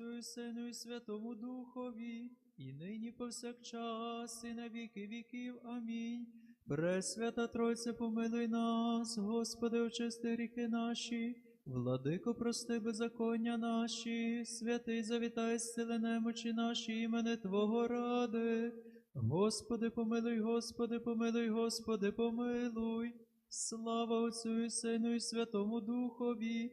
Отцю і Сину і Святому Духові, і нині повсякчас, і на віки віків. Амінь. Пресвята Тройце, помилуй нас, Господи, очисти гріхи наші, владико, прости беззаконня наші, святий завітай, зцели немочі наші, імене Твого ради. Господи, помилуй, Господи, помилуй, Господи, помилуй. Слава Отцю і Сину і Святому Духові,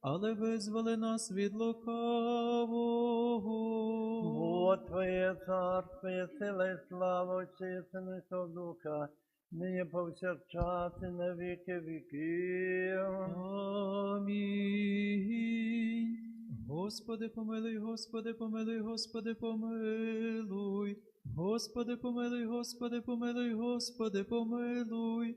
але визволи нас від лукавого. Бо Твоє царство, є сила і слава і Сина Духа, нині повсякчас і на віки віків. Амінь. Господи, помилуй, Господи, помилуй, Господи, помилуй. Господи, помилуй, Господи, помилуй, Господи, помилуй.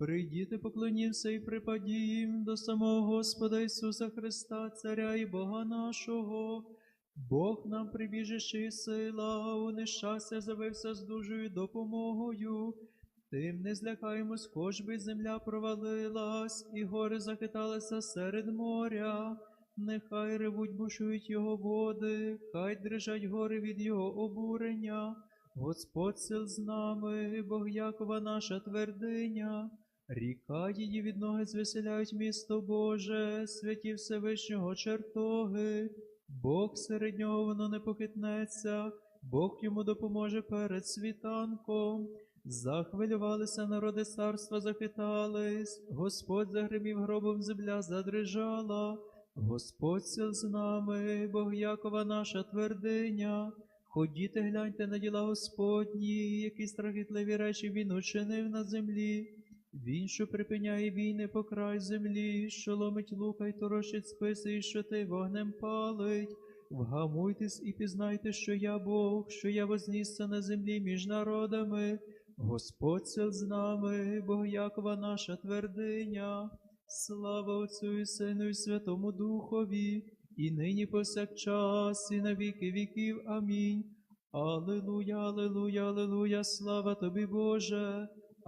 Прийдіте, поклонімся і припадім до самого Господа Ісуса Христа, Царя і Бога нашого. Бог нам прибіжище і сила, у нещастя завився з дужою допомогою. Тим не злякаємось, хоч би земля провалилась, і гори захиталися серед моря. Нехай ревуть бушують його води, хай дрижать гори від його обурення. Господь сил з нами, Бог Якова наша твердиня. Ріка її від ноги звеселяють місто Боже, святі Всевишнього чертоги. Бог серед нього воно не похитнеться, Бог йому допоможе перед світанком. Захвилювалися народи царства, захитались, Господь загримів гробом земля задрижала. Господь сил з нами, Бог Якова наша твердиня. Ходіте, гляньте на діла Господні, які страхітливі речі Він учинив на землі. Він, що припиняє війни по край землі, що ломить лука й торощить списи, що ти вогнем палить. Вгамуйтесь і пізнайте, що я Бог, що я вознісся на землі між народами. Господь сил з нами, Бог Якова наша твердиня. Слава Отцю і Сину і Святому Духові, і нині повсякчас, і на віки віків. Амінь. Аллилуйя, аллилуйя, аллилуйя, слава тобі, Боже.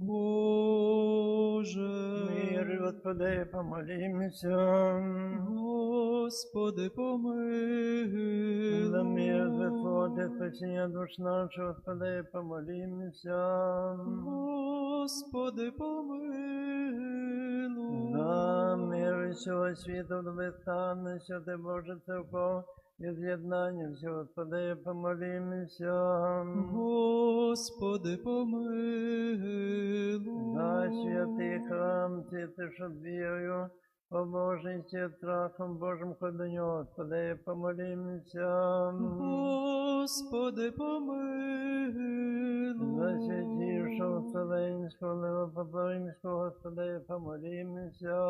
Боже. Мир, Господи, помолімся. Господи, помилуй. За мир, Господи, спасіння душ наших, Господи, помолімся. Господи, помилуй. За мир всього світу, достане, святи Боже церков, всього, Господи, помолімося. Господи, помилуй. Дай святий храм, ти, що вірою, побожністю, страхом Божим ходу нього, Господи, помолімся. Господи, помилуй. За святішого Вселенського, Левопополимського, Господи, помолімся.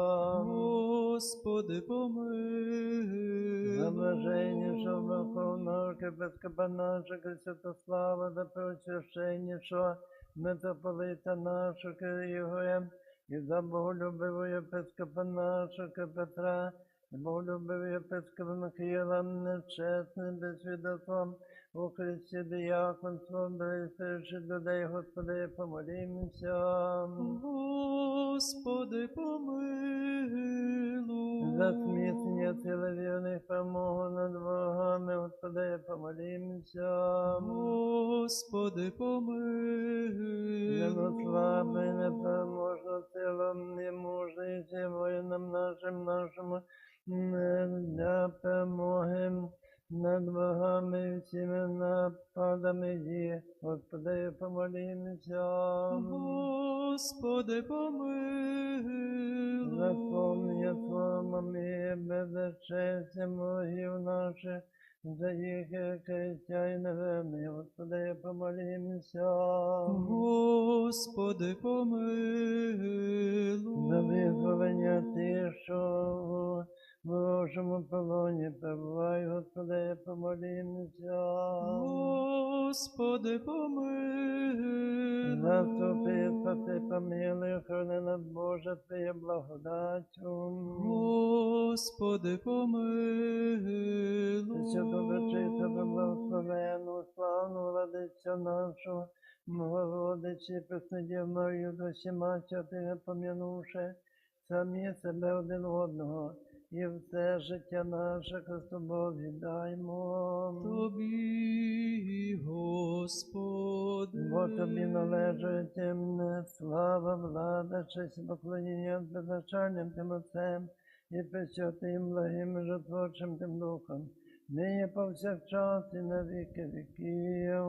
Господи, помилуй. За блаженнішого Верховного Епископа нашого Святослава, за преосвященнішого митрополита нашого Ігоря, і за боголюбивого єпископа нашого Петра, і боголюбивого єпископа Михаїла, нечесним, у Христі дияконство, близьше людей, Господи, помолімся. Господи, помилуй. За зміцнення сили вірних над ворогами, Господи, помолімся. Господи, помилуй. Небослаби, непереможну силу, немужності воїнам нашим, нашому, не для перемоги над ворогами, всіми нападами їх. Господи, помолімся. Господи, помилуй. Заповнення славами, безчестя ворогів наших, за їх каяття і неверний. Господи, помолімся. Господи, помилуй. За визволення тих, що у ворожому полоні перебуває, Господи, помолімся. Господи, помилуй. Заступи, спаси, помилуй, охорони нас, Боже, Твоє благодаттю. Господи, помилуй. Що доброчита, благословену, славну владицю нашу, Богородиці, Преснодів Марію, до всіма святими пом'янувши, самі себе один одного, і все життя наше Христу Богу віддаймо. Тобі, Господи. Бо тобі належить темне, слава, влада, честь і поклоніння беззначальним тим Отцем і пресвятим, благим, і жотворчим тим Духом, нині повсякчас і на віки віків.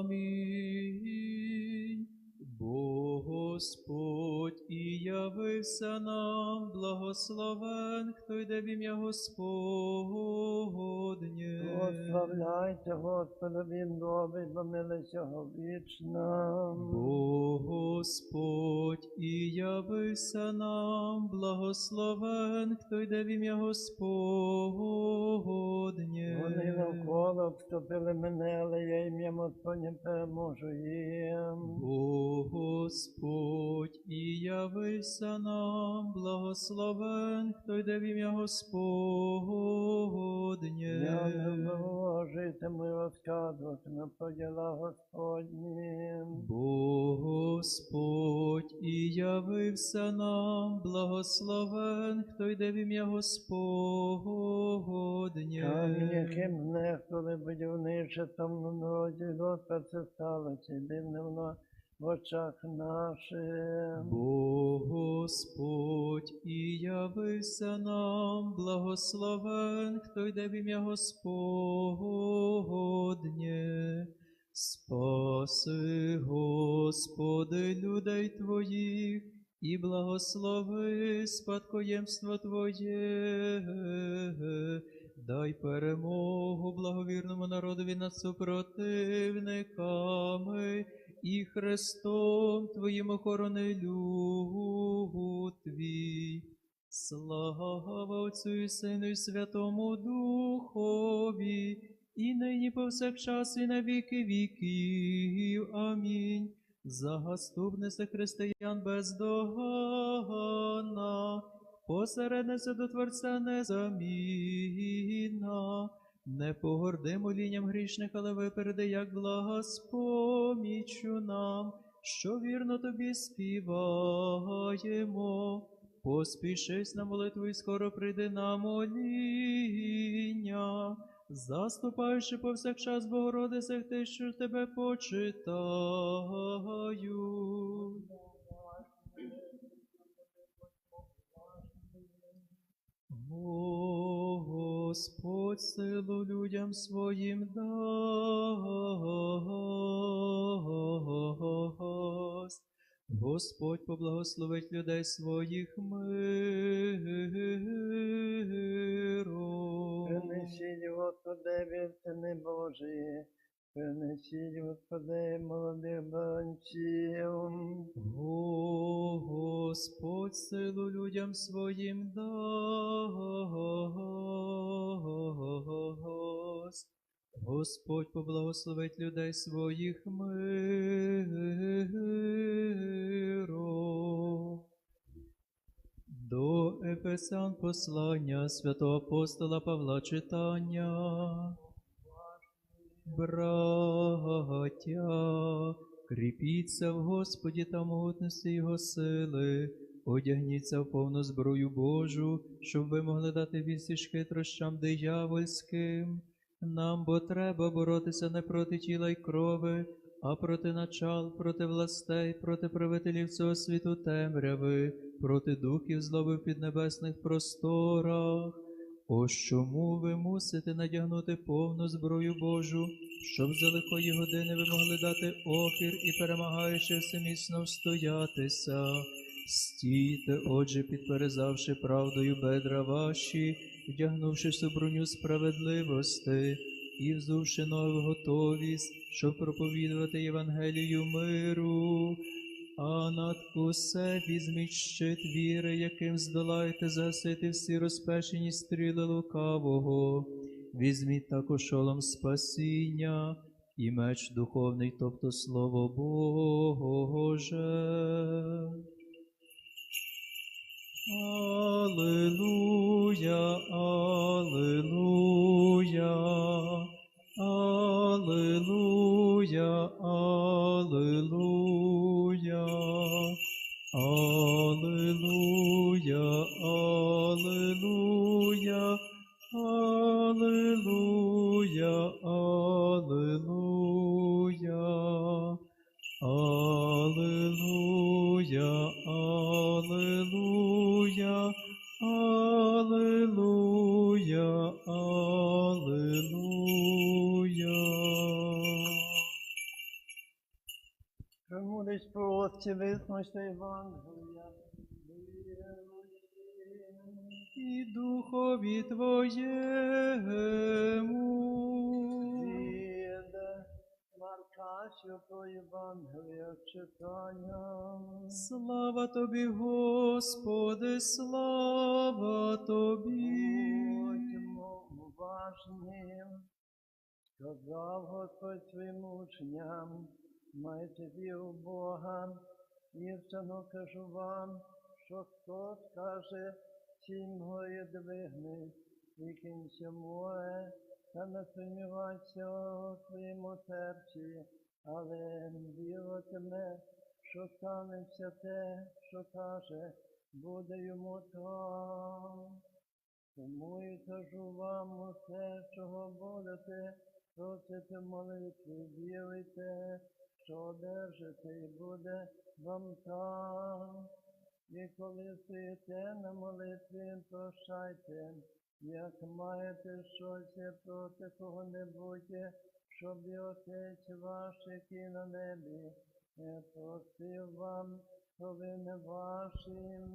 Амінь. Бо Господь і явився нам, благословен, хто йде в ім'я Господнє. Прославляйте Господа, Він добрий, бо його вічна. Бо Господь і явився нам, благословен, хто йде в ім'я Господнє. Вони навколо обступили мене, але я ім'ям Господнє переможу їм. Бо Господь і явився нам, благословен, хто йде в ім'я Господнє. Я не вложитиму і розказуватиму про діла Господні. Бо Господь і явився нам, благословен, хто йде в ім'я Господнє. Камінь, яким знехтували будівничеством на народі, Господь це сталося, дивне воно очах наших. Бо Господь і явився нам, благословен, хто йде в ім'я Господнє. Спаси, Господи, людей Твоїх, і благослови спадкоємство Твоє. Дай перемогу благовірному народові над супротивниками, і Христом Твоїм охорони люд Твій. Слава Отцю і Сину і Святому Духові, і нині повсякчас і на віки віків. Амінь. Загаступниця християн бездоганна, посередниця до Творця незамінна. Не погорди молінням грішних, але випереди, як блага спомічу нам, що вірно тобі співаємо. Поспішись на молитву і скоро прийди на моління, заступаючи повсякчас Богородице, ти, що тебе почитаю. О, Господь силу людям своїм дасть. Господь поблагословить людей своїх миром. Принесіть, Господи, віртини Божі, принесіть, Господи, молодих бранців. О, Господь силу людям своїм дасть. Господь поблагословить людей своїх миром. До Ефесян послання святого апостола Павла читання. Браття, кріпіться в Господі та могутності Його сили, одягніться в повну зброю Божу, щоб ви могли дати відсіч хитрощам диявольським. Нам бо треба боротися не проти тіла й крови, а проти начал, проти властей, проти правителів цього світу темряви, проти духів злоби в піднебесних просторах. Ось чому ви мусите надягнути повну зброю Божу, щоб за лихої години ви могли дати опір і перемагаючи всемісно встоятися. Стійте, отже, підперезавши правдою бедра ваші, вдягнувшись у броню справедливости і взувши нову готовість, щоб проповідувати Євангелію миру. А над усе візьміть щит віри, яким здолаєте загасити всі розпечені стріли лукавого. Візьміть також шолом спасіння і меч духовний, тобто слово Боже. Аллилуйя, Аллилуйя, Аллилуйя, Аллилуйя, Аллилуйя, Аллилуйя, Аллилуйя, Аллилуйя. Аллилуйя, Аллилуйя, Аллилуйя, Аллилуйя. Промовись про висмочта Євангелія. Духові Твоєму. Святого Євангелія читання. Слава Тобі, Господи, слава Тобі. Будьмо уважним, сказав Господь своїм учням, майте віру Бога, істинно кажу вам, що хто скаже цім горі двигни, і кінця море, та не сумнівайся у своєму серці, але віритиме, що станеться те, що каже, буде йому то. Тому і кажу вам усе, чого будете, просите молитві, віруйте, що одержите, і буде вам так. І коли стоїте на молитві, прощайте, як маєте щось проти кого-небудь, щоб і Отець ваш, який на небі, простив вам провини ваші.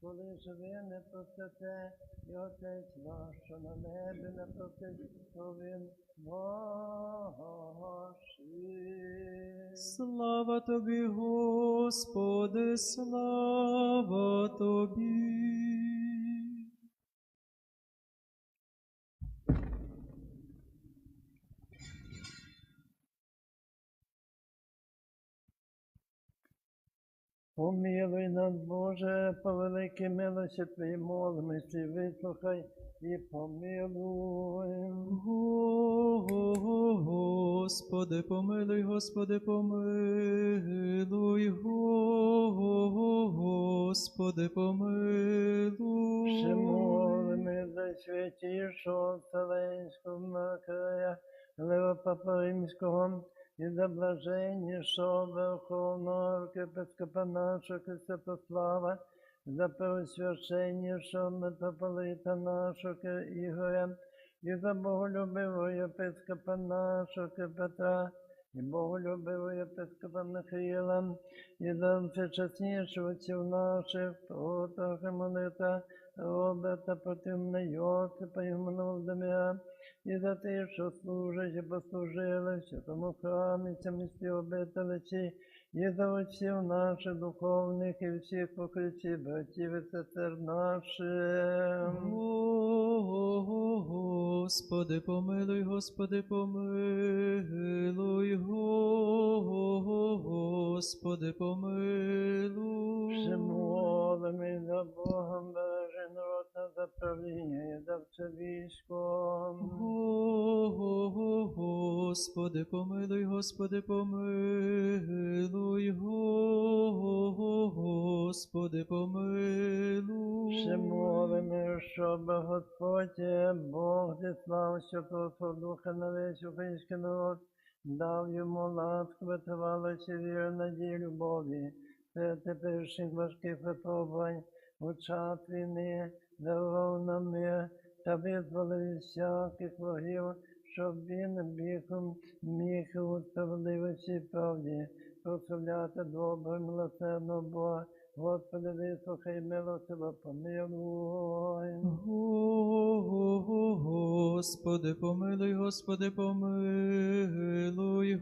Коли ж ви не простите, і Отець ваш, що на небі не простить провин ваших. Слава Тобі, Господи, слава Тобі. Помилуй нас, Боже, по великій милості Твоїй молимості, вислухай і помилуй. Господи, помилуй, Господи, помилуй, Господи, помилуй. Ще молимо за святішого Вселенського Макаря, Лева Папа Римського, і за блаженнішого Верховного архієпископа нашого Святослава, за первосвященнішого митрополита нашого Ігоря, і за боголюбивого єпископа нашого Петра, і боголюбивого єпископа Михаїла, і за всечасніших отців наших, Протоха Монита, Роберта Патрівна Йосипа, Євмана Володимира, і за те, що служать і послужили в святому храмі, ця місті обителиці, і за отців наших духовних і всіх покритів, братів і сестер наших. Господи, помилуй, Господи, помилуй, Господи, помилуй. Ще молимо за Богом бережи народ на заправління і за все військо. Господи, помилуй, Господи, помилуй, Господи, помилуй. Ще молимо, щоб Господь Бог зіслав Святого Духа на весь український народ, дав йому ласку, витривалості віру, надії, любові, це теперішніх важких випробувань у час війни, дарував нам мир та визволив всяких ворогів, щоб він бігом міг у справедливості правді прославляти добре, милосердного Бога. Господи, вислухай милостиво, помилуй. Господи, помилуй, Господи, помилуй,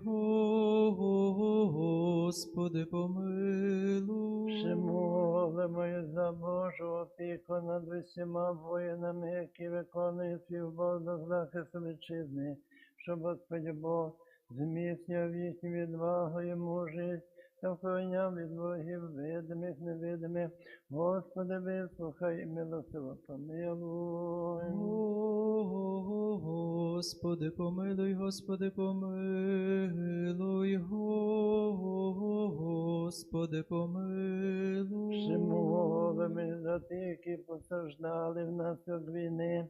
Господи, помилуй. Ще молимо за Божу опіку над усіма воїнами, які виконують свій обов'язок захисту вітчизни, щоб Господь Бог зміцнював їхню відвагу і мужність, охороняв від ворогів видимих, невидимих. Господи, вислухай і милостиво помилуй. Господи, помилуй, Господи, помилуй, Господи, помилуй. Ще молимо за тих, які постраждали внаслідок війни,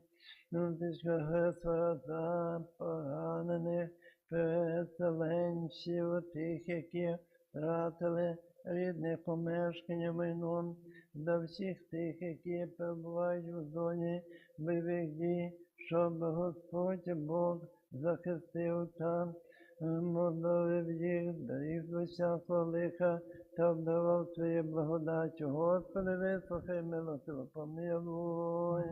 внутрішнього агресора за поранених переселенців, тих, які втратили рідних помешкання майном, до всіх тих, які перебувають у зоні бойових дій, щоб Господь Бог захистив та молодовив їх, до всякого лиха та обдарував своєю благодаттю. Господи, вислухай милостиво, помилуй.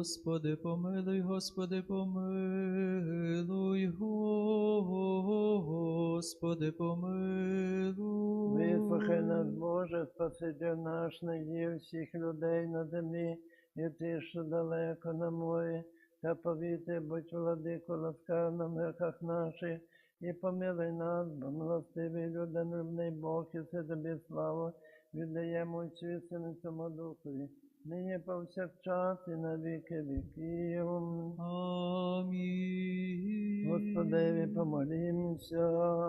Господи, помилуй, Господи, помилуй, Господи, помилуй. Вислухай нас, Боже, Спаситель наш, надію всіх людей на землі, і ти, що далеко на морі, та повітря, будь владико, ласкав на мирках наших, і помилуй нас, бо милостивий людинний Бог, і все тобі славу, віддаємо Отцю Сину цьому Духові, нині повсякчас і на віки віків. Амінь. Господеві помолімся.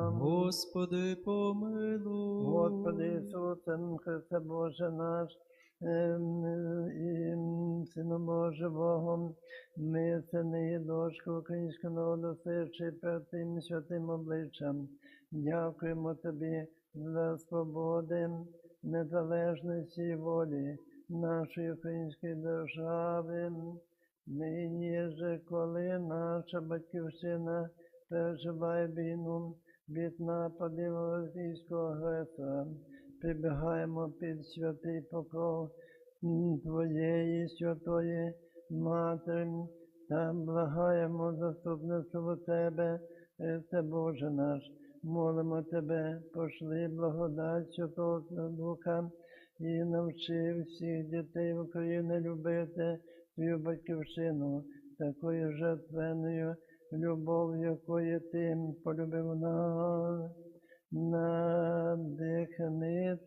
Господи, помилуй. Господи Ісусе, Христе Боже наш, і Сину Боже Богом, ми, сини і дочки українського народу, перед тим святим обличчям, дякуємо Тобі за свободи, незалежності і волі нашої української держави. Нині же, коли наша батьківщина переживає війну від нападів російського агресора, прибігаємо під святий покров Твоєї святої Матері та благаємо заступництво Тебе, Христе Боже наш. Молимо Тебе, пошли благодать Святого Духа і навчи всіх дітей України любити свою батьківщину такою жертвенною любов'ю, якою ти полюбив нас. Надихни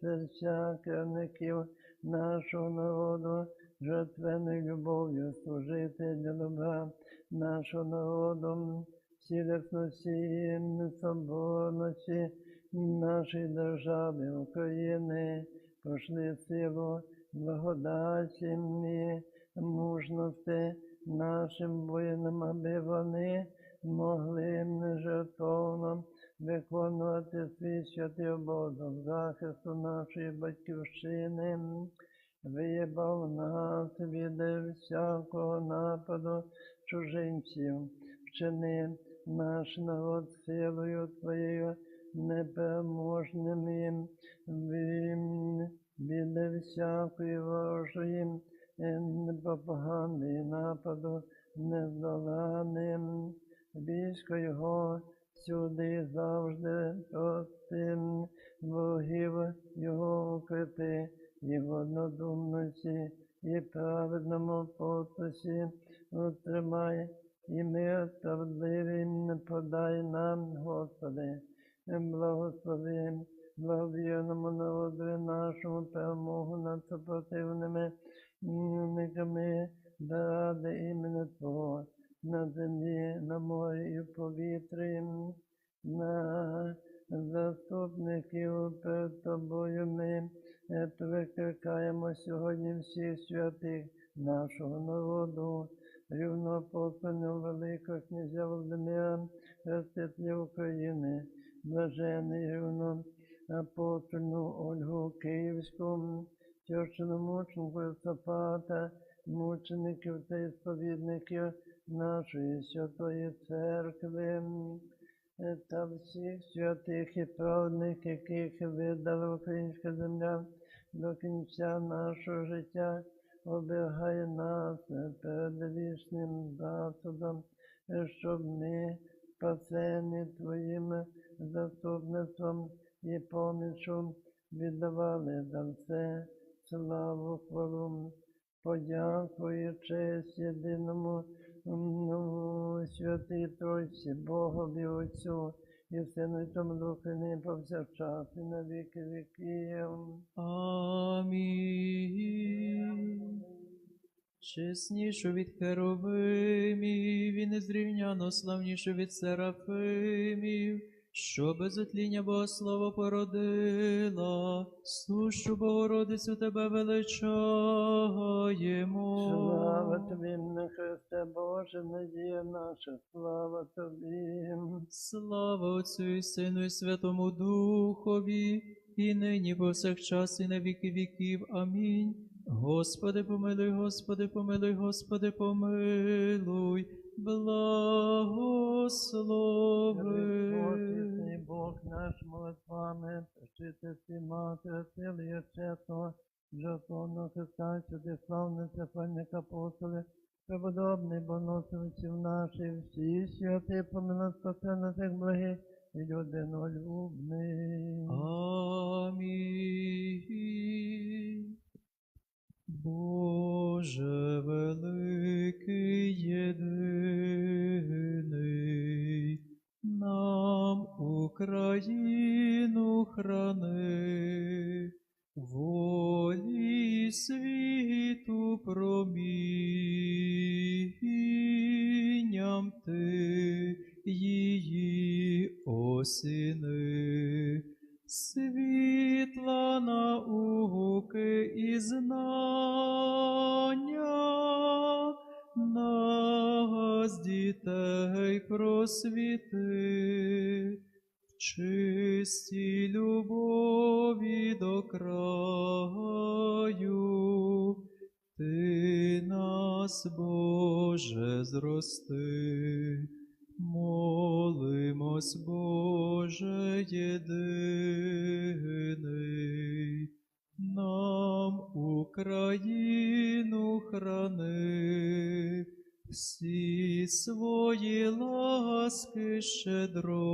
серця керівників нашого народу, жертвенною любов'ю служити для добра нашого народу, цілісності, соборності нашої держави України, пошли силу, благодаті і мужності нашим воїнам, аби вони могли жертовно виконувати свій святий обов'язок захисту нашої батьківщини, виїбав нас від всякого нападу чужинців, вчини наш народ силою Твоєю непереможним від- всякої ворожої е, пропаганди нападу нездоланим. Військо його всюди завжди проти ворогів його укріпи, і в однодумності, і праведному потусі. Утримай, і мир справедливий подай нам, Господи, благослови благовірному народу нашому перемогу над супротивними никами ради імені Твого, на землі, на морі і повітрі, на заступників перед тобою ми е, прикликаємо сьогодні всіх святих нашого народу, рівноапостольного Великого князя Володимира, Хрестителя України, блажений рівно апостольну Ольгу Київську, мученку Євсафата, мучеників та ісповідників нашої святої церкви е, та всіх святих і праведних, яких видала українська земля до кінця нашого життя, оберігає нас е, перед вічним засудом, е, щоб ми, спасені Твоїм заступництвом і помічу, віддавали за все славу, хвалу, подяку і честь єдиному святій Тройці, Богові Отцю і Сину і Тому Духу, і нині повсякчас і на віки віків. Амінь. Чеснішу від херовимів і незрівняно славнішу від серафимів, що без отління Богослова породила, сущу Богородицю тебе величаємо. Слава Тобі, Христе Боже, надія наша, слава Тобі. Слава Отцю і Сину і Святому Духові, і нині повсякчас і на віки віків. Амінь. Господи, помилуй, Господи, помилуй, Господи, помилуй, благослови. Господи, Бог наш молитвами, прощити всі мати, сили і чесного, жертвовного Христа, сюди славне церквальник апостоли, преподобний боносовичів наших, всі святи, помилуй спасена тих благих, і людинолюбний. Амінь. Боже великий єдиний, просвіти, в чистій любові до краю, ти нас, Боже, зрости. Молимось, Боже єдиний, нам Україну храни, всі свої ласки щедроти